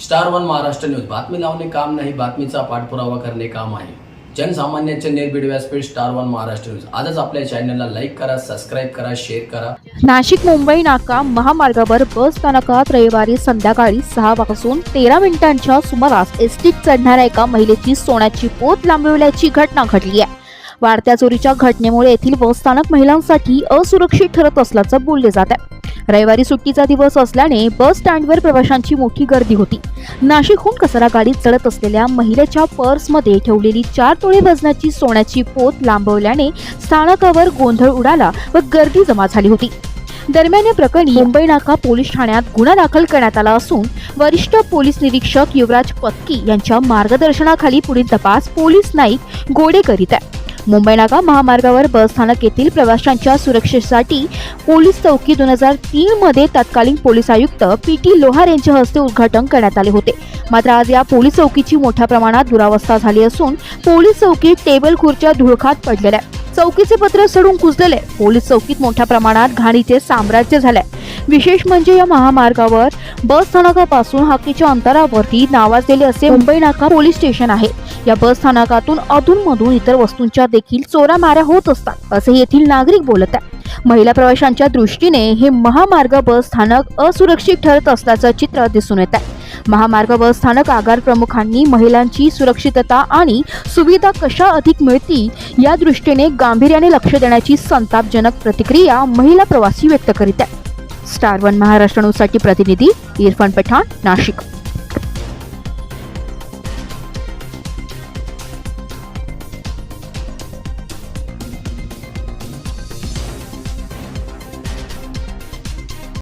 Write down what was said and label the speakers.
Speaker 1: Star one Maharashtra news बातमी लावणे काम नाही बातमीचा पाठपुरावा करणे काम आहे. जनसामान्यांचे निर्भीड व्यासपीठ स्टार वन महाराष्ट्र न्यूज आजच आपल्या चॅनलला लाईक करा सबस्क्राईब करा शेअर करा.
Speaker 2: नाशिक मुंबई नाका महामार्गावर बस स्थानकात रविवारी संध्याकाळी सहा वाजून तेरा मिनिटांच्या सुमारास एसटीत चढणाऱ्या एका महिलेची सोन्याची पोत लांबविल्याची घटना घडली आहे. वाढत्या चोरीच्या घटनेमुळे येथील बस स्थानक महिलांसाठी असुरक्षित ठरत असल्याचं बोलले जात आहे. रविवारी सुट्टीचा दिवस असल्याने बस स्टँडवर प्रवाशांची मोठी गर्दी होती. नाशिकहून कचरा गाडीत चढत असलेल्या महिलेच्या पर्समध्ये ठेवलेली चार तोळे वजनाची सोन्याची पोत लांबवल्याने स्थानकावर गोंधळ उडाला व गर्दी जमा झाली होती. दरम्यान या प्रकरणी मुंबई नाका पोलीस ठाण्यात गुन्हा दाखल करण्यात आला असून वरिष्ठ पोलीस निरीक्षक युवराज पत्की यांच्या मार्गदर्शनाखाली पुढील तपास पोलीस नाईक गोडे करीत आहे. मुंबई नाका महामार्गावर बस स्थानक येथील प्रवाशांच्या सुरक्षेसाठी पोलीस चौकी दोन हजार तीन मध्ये तत्कालीन पोलीस आयुक्त पी टी लोहार यांच्या हस्ते उद्घाटन करण्यात आले होते मात्र आज या पोलीस चौकीची मोठ्या प्रमाणात दुरावस्था झाली असून पोलीस चौकीत टेबल खुर्च्या धुळखात पडलेल्या आहेत. चौकीचे पत्र सडून कुजलेले. पोलीस चौकीत मोठ्या प्रमाणात घाणीचे साम्राज्य झाले. विशेष म्हणजे या महामार्गावर बस स्थानकापासून हाकीच्या अंतरावरती नावाजलेले असे मुंबई नाका पोलीस स्टेशन आहे. या बस स्थानकातून अधूनमधून इतर वस्तूंच्या देखील चोरामाऱ्या होत असतात असे येथील नागरिक बोलत आहे महिला प्रवाशांच्या दृष्टीने हे महामार्ग बस स्थानक असुरक्षित ठरत असल्याचं चित्र दिसून येत आहे. महामार्ग व स्थानक आगार प्रमुखांनी महिलांची सुरक्षितता आणि सुविधा कशा अधिक मिळतील या दृष्टीने गांभीर्याने लक्ष देण्याची संतापजनक प्रतिक्रिया महिला प्रवासी व्यक्त करीत आहे स्टार वन महाराष्ट्र न्यूजसाठी प्रतिनिधी इरफान पठाण नाशिक.